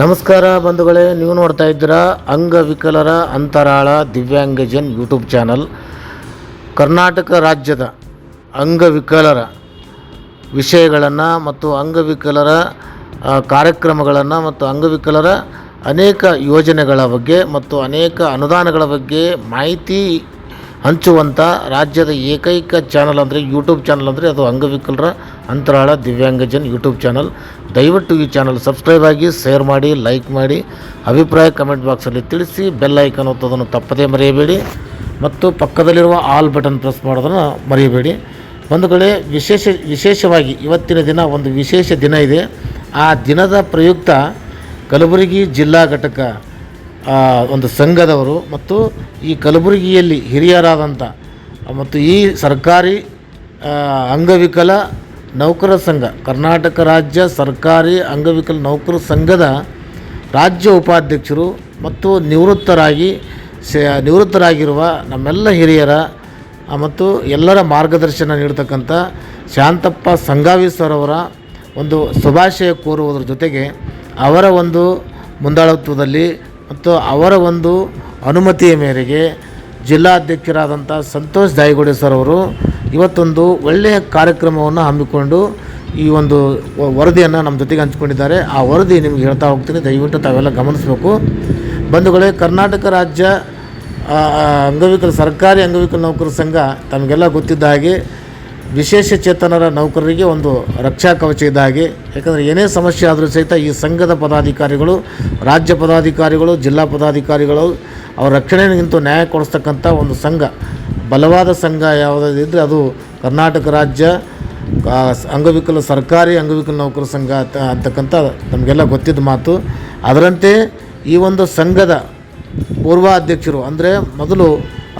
ನಮಸ್ಕಾರ ಬಂಧುಗಳೇ, ನೀವು ನೋಡ್ತಾ ಇದ್ದೀರಾ ಅಂಗವಿಕಲರ ಅಂತರಾಳ ದಿವ್ಯಾಂಗಜನ್ ಯೂಟ್ಯೂಬ್ ಚಾನಲ್. ಕರ್ನಾಟಕ ರಾಜ್ಯದ ಅಂಗವಿಕಲರ ವಿಷಯಗಳನ್ನು ಮತ್ತು ಅಂಗವಿಕಲರ ಕಾರ್ಯಕ್ರಮಗಳನ್ನು ಮತ್ತು ಅಂಗವಿಕಲರ ಅನೇಕ ಯೋಜನೆಗಳ ಬಗ್ಗೆ ಮತ್ತು ಅನೇಕ ಅನುದಾನಗಳ ಬಗ್ಗೆ ಮಾಹಿತಿ ಹಂಚುವಂಥ ರಾಜ್ಯದ ಏಕೈಕ ಚಾನಲ್ ಅಂದರೆ ಯೂಟ್ಯೂಬ್ ಚಾನಲ್ ಅಂದರೆ ಅದು ಅಂಗವಿಕಲರ ಅಂತರಾಳ ದಿವ್ಯಾಂಗಜನ್ ಯೂಟ್ಯೂಬ್ ಚಾನಲ್ ದಯವಿಟ್ಟು ಈ ಚಾನಲ್ ಸಬ್ಸ್ಕ್ರೈಬ್ ಆಗಿ ಶೇರ್ ಮಾಡಿ ಲೈಕ್ ಮಾಡಿ, ಅಭಿಪ್ರಾಯ ಕಮೆಂಟ್ ಬಾಕ್ಸಲ್ಲಿ ತಿಳಿಸಿ ಬೆಲ್ ಐಕನ್ ಒತ್ತೋದನ್ನು ತಪ್ಪದೇ ಮರೆಯಬೇಡಿ. ಮತ್ತು ಪಕ್ಕದಲ್ಲಿರುವ ಆಲ್ ಬಟನ್ ಪ್ರೆಸ್ ಮಾಡೋದನ್ನು ಮರೆಯಬೇಡಿ. ಒಂದು ಕಡೆ ವಿಶೇಷ, ವಿಶೇಷವಾಗಿ ಇವತ್ತಿನ ದಿನ ಒಂದು ವಿಶೇಷ ದಿನ ಇದೆ. ಆ ದಿನದ ಪ್ರಯುಕ್ತ ಕಲಬುರಗಿ ಜಿಲ್ಲಾ ಘಟಕ ಒಂದು ಸಂಘದವರು ಮತ್ತು ಈ ಕಲಬುರಗಿಯಲ್ಲಿ ಹಿರಿಯರಾದಂಥ, ಮತ್ತು ಈ ಸರ್ಕಾರಿ ಅಂಗವಿಕಲ ನೌಕರ ಸಂಘ, ಕರ್ನಾಟಕ ರಾಜ್ಯ ಸರ್ಕಾರಿ ಅಂಗವಿಕಲ ನೌಕರ ಸಂಘದ ರಾಜ್ಯ ಉಪಾಧ್ಯಕ್ಷರು ಮತ್ತು ನಿವೃತ್ತರಾಗಿ ನಿವೃತ್ತರಾಗಿರುವ ನಮ್ಮೆಲ್ಲ ಹಿರಿಯರ ಮತ್ತು ಎಲ್ಲರ ಮಾರ್ಗದರ್ಶನ ನೀಡ್ತಕ್ಕಂಥ ಶಾಂತಪ್ಪ ಸಂಗಾವಿ ಸರ್ ಅವರ ಒಂದು ಶುಭಾಶಯ ಕೋರುವುದರ ಜೊತೆಗೆ ಅವರ ಒಂದು ಮುಂದಾಳತ್ವದಲ್ಲಿ ಮತ್ತು ಅವರ ಒಂದು ಅನುಮತಿಯ ಮೇರೆಗೆ ಜಿಲ್ಲಾಧ್ಯಕ್ಷರಾದಂಥ ಸಂತೋಷ್ ದಾಯಿಗೋಡೆ ಸರ್ ಅವರು ಇವತ್ತೊಂದು ಒಳ್ಳೆಯ ಕಾರ್ಯಕ್ರಮವನ್ನು ಹಮ್ಮಿಕೊಂಡು ಈ ಒಂದು ವರದಿಯನ್ನು ನಮ್ಮ ಜೊತೆಗೆ ಹಂಚ್ಕೊಂಡಿದ್ದಾರೆ. ಆ ವರದಿ ನಿಮ್ಗೆ ಹೇಳ್ತಾ ಹೋಗ್ತೀನಿ. ದಯವಿಟ್ಟು ತಾವೆಲ್ಲ ಗಮನಿಸಬೇಕು. ಬಂಧುಗಳೇ, ಕರ್ನಾಟಕ ರಾಜ್ಯ ಅಂಗವಿಕಲ, ಸರ್ಕಾರಿ ಅಂಗವಿಕಲ ನೌಕರ ಸಂಘ ತಮಗೆಲ್ಲ ಗೊತ್ತಿದ್ದ ಹಾಗೆ ವಿಶೇಷ ಚೇತನರ ನೌಕರರಿಗೆ ಒಂದು ರಕ್ಷಾ ಕವಚ ಇದಾಗಿ ಯಾಕಂದರೆ ಏನೇ ಸಮಸ್ಯೆ ಆದರೂ ಸಹಿತ ಈ ಸಂಘದ ಪದಾಧಿಕಾರಿಗಳು, ರಾಜ್ಯ ಪದಾಧಿಕಾರಿಗಳು, ಜಿಲ್ಲಾ ಪದಾಧಿಕಾರಿಗಳು ಅವರ ರಕ್ಷಣೆಗಿಂತ ನ್ಯಾಯ ಕೊಡಿಸ್ತಕ್ಕಂಥ ಒಂದು ಸಂಘ. ಬಲವಾದ ಸಂಘ ಯಾವುದಿದ್ರೆ ಅದು ಕರ್ನಾಟಕ ರಾಜ್ಯ ಅಂಗವಿಕಲ ಸರ್ಕಾರಿ ಅಂಗವಿಕಲ ನೌಕರ ಸಂಘ ಅಂತ, ಅಂತಕ್ಕಂಥ ನಮಗೆಲ್ಲ ಗೊತ್ತಿದ್ದ ಮಾತು. ಅದರಂತೆ ಈ ಒಂದು ಸಂಘದ ಪೂರ್ವಾಧ್ಯಕ್ಷರು ಅಂದರೆ ಮೊದಲು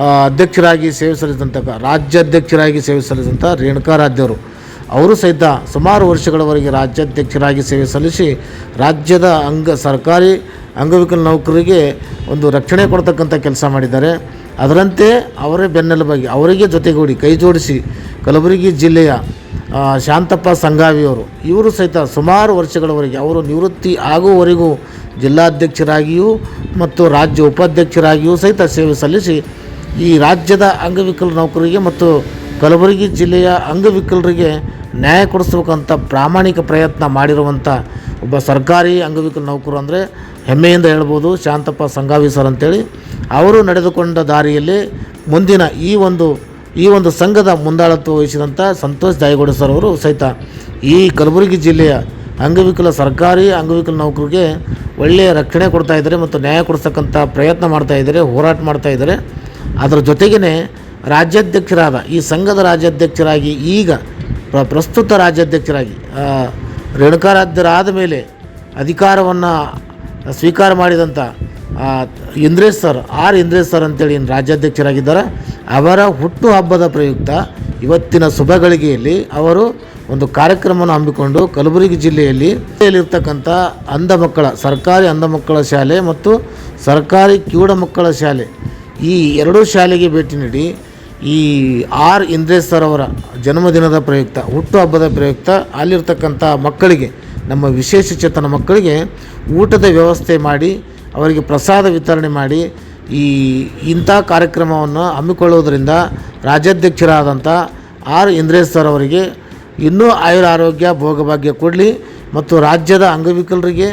ಅಧ್ಯಕ್ಷರಾಗಿ ಸೇವೆ ಸಲ್ಲಿಸಿದಂಥ ರಾಜ್ಯಾಧ್ಯಕ್ಷರಾಗಿ ಸೇವೆ ಸಲ್ಲಿಸಿದಂಥ ರೇಣುಕಾರಾಧ್ಯವರು ಅವರು ಸಹಿತ ಸುಮಾರು ವರ್ಷಗಳವರೆಗೆ ರಾಜ್ಯಾಧ್ಯಕ್ಷರಾಗಿ ಸೇವೆ ಸಲ್ಲಿಸಿ ರಾಜ್ಯದ ಅಂಗ, ಸರ್ಕಾರಿ ಅಂಗವಿಕಲ ನೌಕರರಿಗೆ ಒಂದು ರಕ್ಷಣೆ ಕೊಡ್ತಕ್ಕಂಥ ಕೆಲಸ ಮಾಡಿದ್ದಾರೆ. ಅದರಂತೆ ಅವರೇ ಬೆನ್ನೆಲುಬಾಗಿ, ಅವರಿಗೆ ಜೊತೆಗೂಡಿ ಕೈ ಜೋಡಿಸಿ ಕಲಬುರಗಿ ಜಿಲ್ಲೆಯ ಶಾಂತಪ್ಪ ಸಂಗಾವಿಯವರು, ಇವರು ಸಹಿತ ಸುಮಾರು ವರ್ಷಗಳವರೆಗೆ ಅವರು ನಿವೃತ್ತಿ ಆಗುವವರೆಗೂ ಜಿಲ್ಲಾಧ್ಯಕ್ಷರಾಗಿಯೂ ಮತ್ತು ರಾಜ್ಯ ಉಪಾಧ್ಯಕ್ಷರಾಗಿಯೂ ಸಹಿತ ಸೇವೆ ಸಲ್ಲಿಸಿ ಈ ರಾಜ್ಯದ ಅಂಗವಿಕಲ ನೌಕರರಿಗೆ ಮತ್ತು ಕಲಬುರಗಿ ಜಿಲ್ಲೆಯ ಅಂಗವಿಕಲರಿಗೆ ನ್ಯಾಯ ಕೊಡಿಸ್ಬೇಕಂತ ಪ್ರಾಮಾಣಿಕ ಪ್ರಯತ್ನ ಮಾಡಿರುವಂಥ ಒಬ್ಬ ಸರ್ಕಾರಿ ಅಂಗವಿಕಲ ನೌಕರು ಅಂದರೆ ಹೆಮ್ಮೆಯಿಂದ ಹೇಳ್ಬೋದು ಶಾಂತಪ್ಪ ಸಂಗಾವಿ ಸರ್ ಅಂತೇಳಿ. ಅವರು ನಡೆದುಕೊಂಡ ದಾರಿಯಲ್ಲಿ ಮುಂದಿನ ಈ ಒಂದು ಈ ಒಂದು ಸಂಘದ ಮುಂದಾಳತ್ವ ವಹಿಸಿದಂಥ ಸಂತೋಷ್ ದಾಯಗೌಡ ಸರ್ ಅವರು ಸಹಿತ ಈ ಕಲಬುರಗಿ ಜಿಲ್ಲೆಯ ಅಂಗವಿಕಲ ಸರ್ಕಾರಿ ಅಂಗವಿಕಲ ನೌಕರಿಗೆ ಒಳ್ಳೆಯ ರಕ್ಷಣೆ ಕೊಡ್ತಾ ಇದ್ದಾರೆ ಮತ್ತು ನ್ಯಾಯ ಕೊಡಿಸ್ತಕ್ಕಂಥ ಪ್ರಯತ್ನ ಮಾಡ್ತಾ ಇದ್ದಾರೆ, ಹೋರಾಟ ಮಾಡ್ತಾ ಇದ್ದಾರೆ. ಅದರ ಜೊತೆಗೇ ರಾಜ್ಯಾಧ್ಯಕ್ಷರಾದ, ಈ ಸಂಘದ ರಾಜ್ಯಾಧ್ಯಕ್ಷರಾಗಿ ಈಗ ಪ್ರ, ಪ್ರಸ್ತುತ ರಾಜ್ಯಾಧ್ಯಕ್ಷರಾಗಿ ರೇಣುಕಾರಾಧ್ಯರಾದ ಮೇಲೆ ಅಧಿಕಾರವನ್ನು ಸ್ವೀಕಾರ ಮಾಡಿದಂಥ Indresh sir, R Indresh sir ಅಂತೇಳಿ ಏನು ರಾಜ್ಯಾಧ್ಯಕ್ಷರಾಗಿದ್ದಾರೆ. ಅವರ ಹುಟ್ಟು ಹಬ್ಬದ ಪ್ರಯುಕ್ತ ಇವತ್ತಿನ ಶುಭಗಳಿಗೆಯಲ್ಲಿ ಅವರು ಒಂದು ಕಾರ್ಯಕ್ರಮವನ್ನು ಹಮ್ಮಿಕೊಂಡು ಕಲಬುರಗಿ ಜಿಲ್ಲೆಯಲ್ಲಿ ಇರ್ತಕ್ಕಂಥ ಅಂಧ ಮಕ್ಕಳ, ಸರ್ಕಾರಿ ಅಂಧ ಮಕ್ಕಳ ಶಾಲೆ ಮತ್ತು ಸರ್ಕಾರಿ ಕಿವುಡ ಮಕ್ಕಳ ಶಾಲೆ ಈ ಎರಡೂ ಶಾಲೆಗೆ ಭೇಟಿ ನೀಡಿ ಈ ಆರ್ ಇಂದ್ರೇಶ್ ಸರ್ ಅವರ ಜನ್ಮದಿನದ ಪ್ರಯುಕ್ತ ಹುಟ್ಟುಹಬ್ಬದ ಪ್ರಯುಕ್ತ, ಅಲ್ಲಿರ್ತಕ್ಕಂಥ ಮಕ್ಕಳಿಗೆ, ನಮ್ಮ ವಿಶೇಷ ಚೇತನ ಮಕ್ಕಳಿಗೆ ಊಟದ ವ್ಯವಸ್ಥೆ ಮಾಡಿ, ಅವರಿಗೆ ಪ್ರಸಾದ ವಿತರಣೆ ಮಾಡಿ, ಈ ಇಂಥ ಕಾರ್ಯಕ್ರಮವನ್ನು ಹಮ್ಮಿಕೊಳ್ಳುವುದರಿಂದ ರಾಜ್ಯಾಧ್ಯಕ್ಷರಾದಂಥ ಆರ್ ಇಂದ್ರೇಶ್ ಸರ್ ಅವರಿಗೆ ಇನ್ನೂ ಆಯುರ ಆರೋಗ್ಯ ಭೋಗಭಾಗ್ಯ ಕೊಡಲಿ. ಮತ್ತು ರಾಜ್ಯದ ಅಂಗವಿಕಲರಿಗೆ,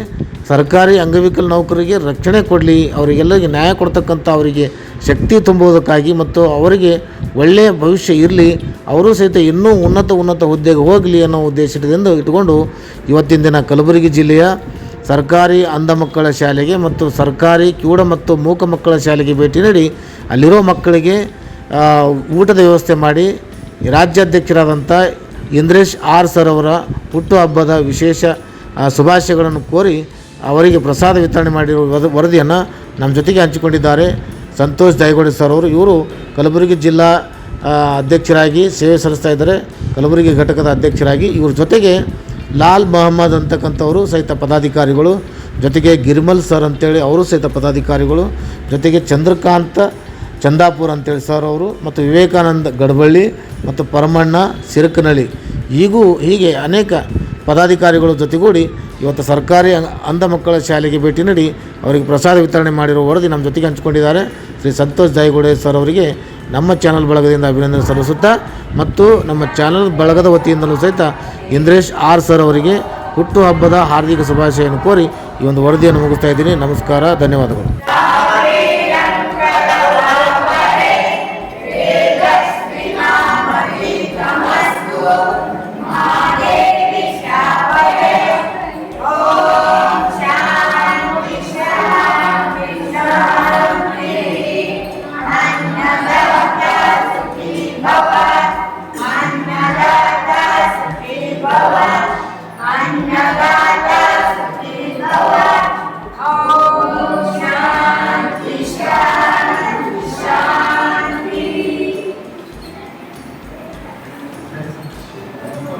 ಸರ್ಕಾರಿ ಅಂಗವಿಕಲ ನೌಕರರಿಗೆ ರಕ್ಷಣೆ ಕೊಡಲಿ, ಅವರಿಗೆಲ್ಲರಿಗೆ ನ್ಯಾಯ ಕೊಡ್ತಕ್ಕಂಥ ಅವರಿಗೆ ಶಕ್ತಿ ತುಂಬುವುದಕ್ಕಾಗಿ ಮತ್ತು ಅವರಿಗೆ ಒಳ್ಳೆಯ ಭವಿಷ್ಯ ಇರಲಿ, ಅವರು ಸಹಿತ ಇನ್ನೂ ಉನ್ನತ ಉನ್ನತ ಹುದ್ದೆಗೆ ಹೋಗಲಿ ಅನ್ನೋ ಉದ್ದೇಶದಿಂದ ಇಟ್ಕೊಂಡು ಇವತ್ತಿನ ದಿನ ಕಲಬುರಗಿ ಜಿಲ್ಲೆಯ ಸರ್ಕಾರಿ ಅಂಧ ಮಕ್ಕಳ ಶಾಲೆಗೆ ಮತ್ತು ಸರ್ಕಾರಿ ಕಿವುಡ ಮತ್ತು ಮೂಕ ಮಕ್ಕಳ ಶಾಲೆಗೆ ಭೇಟಿ ನೀಡಿ, ಅಲ್ಲಿರೋ ಮಕ್ಕಳಿಗೆ ಊಟದ ವ್ಯವಸ್ಥೆ ಮಾಡಿ, ರಾಜ್ಯಾಧ್ಯಕ್ಷರಾದಂಥ ಇಂದ್ರೇಶ್ ಆರ್ ಸರ್ ಅವರ ಹುಟ್ಟುಹಬ್ಬದ ವಿಶೇಷ ಶುಭಾಶಯಗಳನ್ನು ಕೋರಿ ಅವರಿಗೆ ಪ್ರಸಾದ ವಿತರಣೆ ಮಾಡಿರುವ ವರದಿಯನ್ನು ನಮ್ಮ ಜೊತೆಗೆ ಹಂಚಿಕೊಂಡಿದ್ದಾರೆ. ಸಂತೋಷ್ ದೈಗೋಡಿ ಸರ್ ಅವರು. ಇವರು ಕಲಬುರಗಿ ಜಿಲ್ಲಾ ಅಧ್ಯಕ್ಷರಾಗಿ ಸೇವೆ ಸಲ್ಲಿಸ್ತಾ ಇದ್ದಾರೆ. ಕಲಬುರಗಿ ಘಟಕದ ಅಧ್ಯಕ್ಷರಾಗಿ ಇವ್ರ ಜೊತೆಗೆ ಲಾಲ್ ಮೊಹಮ್ಮದ್ ಅಂತಕ್ಕಂಥವರು ಸಹಿತ ಪದಾಧಿಕಾರಿಗಳು, ಜೊತೆಗೆ ಗಿರ್ಮಲ್ ಸರ್ ಅಂತೇಳಿ ಅವರು ಸಹಿತ ಪದಾಧಿಕಾರಿಗಳು, ಜೊತೆಗೆ ಚಂದ್ರಕಾಂತ ಚಂದಾಪುರ್ ಅಂತೇಳಿ ಸರ್ ಅವರು ಮತ್ತು ವಿವೇಕಾನಂದ ಗಡಬಳ್ಳಿ ಮತ್ತು ಪರಮಣ್ಣ ಸಿರಕನಳ್ಳಿ ಈಗೂ ಹೀಗೆ ಅನೇಕ ಪದಾಧಿಕಾರಿಗಳ ಜೊತೆಗೂಡಿ ಇವತ್ತು ಸರ್ಕಾರಿ ಅಂಧ ಮಕ್ಕಳ ಶಾಲೆಗೆ ಭೇಟಿ ನೀಡಿ ಅವರಿಗೆ ಪ್ರಸಾದ ವಿತರಣೆ ಮಾಡಿರುವ ವರದಿ ನಮ್ಮ ಜೊತೆಗೆ ಹಂಚಿಕೊಂಡಿದ್ದಾರೆ. ಶ್ರೀ ಸಂತೋಷ್ ಜಾಯಿಗೋಡೆ ಸರ್ ಅವರಿಗೆ ನಮ್ಮ ಚಾನಲ್ ಬಳಗದಿಂದ ಅಭಿನಂದನೆ ಸಲ್ಲಿಸುತ್ತಾ ಮತ್ತು ನಮ್ಮ ಚಾನಲ್ ಬಳಗದ ವತಿಯಿಂದಲೂ ಸಹಿತ ಇಂದ್ರೇಶ್ ಆರ್ ಸರ್ ಅವರಿಗೆ ಹುಟ್ಟುಹಬ್ಬದ ಹಾರ್ದಿಕ ಶುಭಾಶಯನ್ನು ಕೋರಿ ಈ ಒಂದು ವರದಿಯನ್ನು ಮುಗಿಸ್ತಾ ಇದ್ದೀನಿ. ನಮಸ್ಕಾರ, ಧನ್ಯವಾದಗಳು.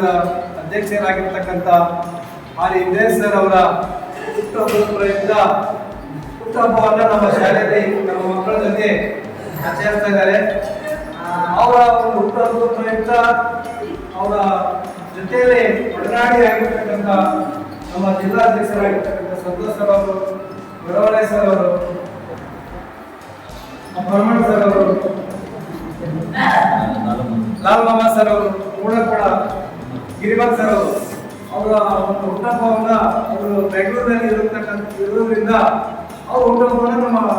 ಸಂಘದ ಅಧ್ಯಕ್ಷರಾಗಿರ್ತಕ್ಕಂಥ ಆರ್ ಇಂದ್ರೇಶ್ ಸರ್ ಅವರ ಪ್ರಯುಕ್ತ ಹುಟ್ಟುಹಬ್ಬವನ್ನು ನಮ್ಮ ಶಾಲೆಯಲ್ಲಿ ನಮ್ಮ ಮಕ್ಕಳ ಜೊತೆ ಆಚರಿಸ್ತಾ ಇದ್ದಾರೆ. ಅವರ ಒಂದು ಹುಟ್ಟುಹಬ್ಬದ ಪ್ರಯುಕ್ತ ಅವರ ಜೊತೆಯಲ್ಲಿ ಒಡನಾಡಿ ಆಗಿರ್ತಕ್ಕಂಥ ನಮ್ಮ ಜಿಲ್ಲಾಧ್ಯಕ್ಷರಾಗಿರ್ತಕ್ಕಂಥ ಸಂತೋಷ್ ಸರ್ ಅವರು ಗುರವಳೆ ಸರ್ ಅವರು ಪರಮಣ್ ಸರ್ ಅವರು ಲಾಲ್ ಮಾಮಾ ಸರ್ ಅವರು ಕೂಡ ಕೂಡ ಸರ್ ಅವರು ಅವರ ಒಂದು ಹುಟ್ಟಹಬ್ಬವನ್ನ ಅವರು ಬೆಂಗಳೂರಿನಲ್ಲಿ ಇರತಕ್ಕಂಥ ಇರೋದ್ರಿಂದ ಅವ್ರ ಹುಟ್ಟಹಬ್ಬವನ್ನು ನಮ್ಮ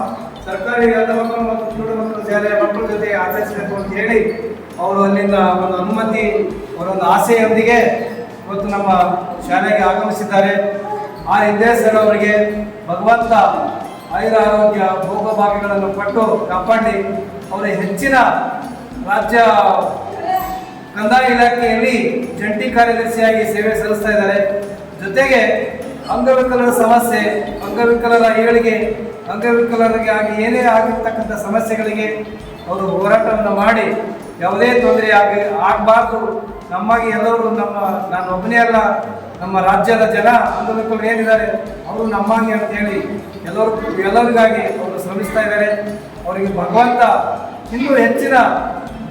ಸರ್ಕಾರಿ ಎಲ್ಲ ಮತ್ತು ಕಿರುಡ ಮಕ್ಕಳ ಶಾಲೆಯ ಮಕ್ಕಳ ಜೊತೆ ಆಚರಿಸಬೇಕು ಅಂತ ಹೇಳಿ ಅವರು ಅಲ್ಲಿಂದ ಒಂದು ಅನುಮತಿ, ಅವರೊಂದು ಆಸೆಯೊಂದಿಗೆ ಇವತ್ತು ನಮ್ಮ ಶಾಲೆಗೆ ಆಗಮಿಸಿದ್ದಾರೆ. ಆ ಹಿಂದೆ ಸರ್ ಅವರಿಗೆ ಭಗವಂತ ಆಯುರ ಆರೋಗ್ಯ ಭೋಗ ಭಾಗ್ಯಗಳನ್ನು ಕೊಟ್ಟು ಕಾಪಾಡಿ, ಅವರ ಹೆಚ್ಚಿನ ರಾಜ್ಯ ಕಂದಾಯ ಇಲಾಖೆಯಲ್ಲಿ ಜಂಟಿ ಕಾರ್ಯದರ್ಶಿಯಾಗಿ ಸೇವೆ ಸಲ್ಲಿಸ್ತಾ ಇದ್ದಾರೆ. ಜೊತೆಗೆ ಅಂಗವಿಕಲರ ಸಮಸ್ಯೆ, ಅಂಗವಿಕಲರ ಏಳಿಗೆ, ಅಂಗವಿಕಲರಿಗೆ ಆಗಿ ಏನೇ ಆಗಿರ್ತಕ್ಕಂಥ ಸಮಸ್ಯೆಗಳಿಗೆ ಅವರು ಹೋರಾಟವನ್ನು ಮಾಡಿ ಯಾವುದೇ ತೊಂದರೆ ಆಗಿ, ಆಗಬಾರ್ದು. ನಮ್ಮಾಗಿ ಎಲ್ಲರೂ ನಮ್ಮ, ನಾನು ಒಬ್ಬನೇ ಅಲ್ಲ, ನಮ್ಮ ರಾಜ್ಯದ ಜನ, ಅಂಗವಿಕಲರು ಏನಿದ್ದಾರೆ, ಅವರು ನಮ್ಮಾಗಿ ಅಂತೇಳಿ ಎಲ್ಲರೂ, ಎಲ್ಲರಿಗಾಗಿ ಅವರು ಶ್ರಮಿಸ್ತಾ ಇದ್ದಾರೆ. ಅವರಿಗೆ ಭಗವಂತ ಇನ್ನೂ ಹೆಚ್ಚಿನ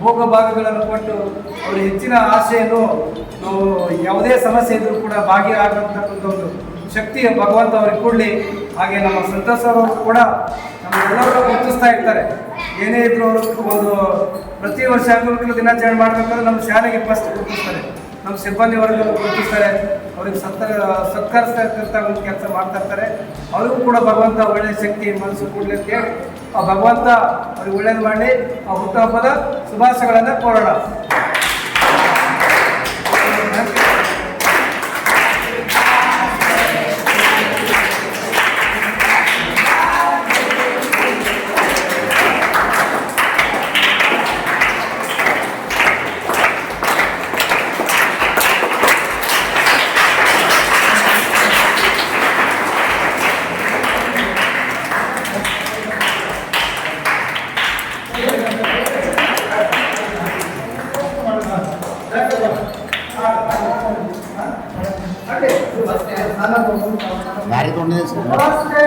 ಭೋಗ ಭಾಗಗಳನ್ನು ಕೊಟ್ಟು ಅವರ ಹೆಚ್ಚಿನ ಆಸೆಯನ್ನು ನಾವು ಯಾವುದೇ ಸಮಸ್ಯೆ ಇದ್ರೂ ಕೂಡ ಭಾಗಿಯಾಗತಕ್ಕಂಥ ಒಂದು ಶಕ್ತಿ ಭಗವಂತ ಅವ್ರಿಗೆ ಕೊಡಲಿ. ಹಾಗೆ ನಮ್ಮ ಸಂತಸರವರು ಕೂಡ ನಮ್ಮೆಲ್ಲರೂ ಗುರುತಿಸ್ತಾ ಇರ್ತಾರೆ. ಏನೇ ಇದ್ರು ಅವರು ಒಂದು ಪ್ರತಿ ವರ್ಷ ಅಂಗವಿಕಲ ದಿನಾಚರಣೆ ಮಾಡಬೇಕಾದ್ರೆ ನಮ್ಮ ಶಾಲೆಗೆ ಫಸ್ಟ್ ಗುರುತಿಸ್ತಾರೆ. ನಮ್ಮ ಸಿಬ್ಬಂದಿ ವರ್ಗ ಗುರುತಿಸ್ತಾರೆ. ಅವ್ರಿಗೆ ಸತ್ತ ಸತ್ಕರಿಸ್ತಾ ಇರ್ತಕ್ಕಂಥ ಒಂದು ಕೆಲಸ ಮಾಡ್ತಾ ಇರ್ತಾರೆ. ಅವ್ರಿಗೂ ಕೂಡ ಭಗವಂತ ಒಳ್ಳೆಯ ಶಕ್ತಿ, ಮನಸ್ಸು ಕೊಡಲಿಕ್ಕೆ ಆ ಭಗವಂತ ಅವ್ರಿಗೆ ಒಳ್ಳೇದು ಮಾಡಿ ಆ ಹುಟ್ಟುಹಬ್ಬದ ಶುಭಾಶಯಗಳನ್ನು ಕೋರೋಣ. জানিয়েছেন